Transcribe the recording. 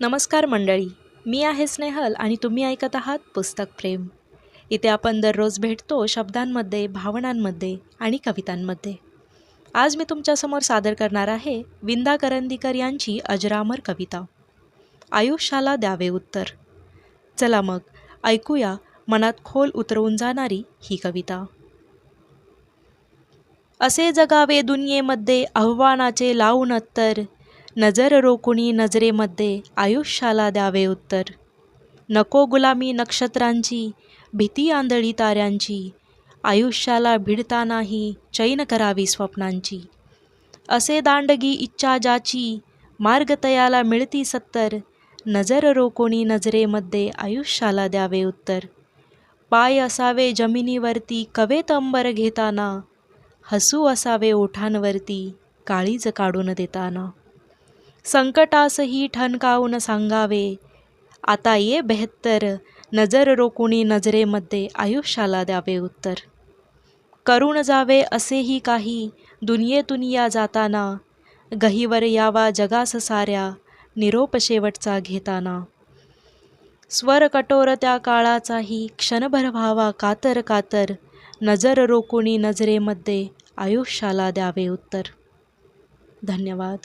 नमस्कार मंडळी मी आहे स्नेहल आणि तुम्ही ऐकत आहात पुस्तक प्रेम. इथे आपण दररोज भेटतो शब्दांमध्ये भावनांमध्ये आणि कवितांमध्ये. आज मी तुमच्यासमोर सादर करणार आहे विंदा करंदीकर यांची अजरामर कविता. आयुष्याला द्यावे उत्तर. चला मग ऐकूया मनात खोल उतरवून जाणारी ही कविता. असे जगावे दुनियेमध्ये आव्हानाचे लावून अत्तर. नजर रोकुणी नजरेमध्ये आयुष्याला द्यावे उत्तर. नको गुलामी नक्षत्रांची भीती आंधळी ताऱ्यांची आयुष्याला भिडतानाही चैन करावी स्वप्नांची. असे दांडगी इच्छा ज्याची मार्ग तयाला मिळती सत्तर नजर रोकोणी नजरेमध्ये आयुष्याला द्यावे उत्तर. पाय असावे जमिनीवरती कवेत अंबर घेताना हसू असावे ओठांवरती काळीज काढून देताना. संकटासही ठणकावून सांगावे. आता ये बेहत्तर. नजर रोकुणी नजरेमध्ये आयुष्याला द्यावे उत्तर. करून जावे असेही काही. दुनियेतून या जाताना. गहीवर यावा जगास साऱ्या. निरोप शेवटचा घेताना. स्वर कठोर त्या काळाचाही. क्षणभर व्हावा कातर कातर. नजर रोकुणी नजरेमध्ये आयुष्याला द्यावे उत्तर. धन्यवाद.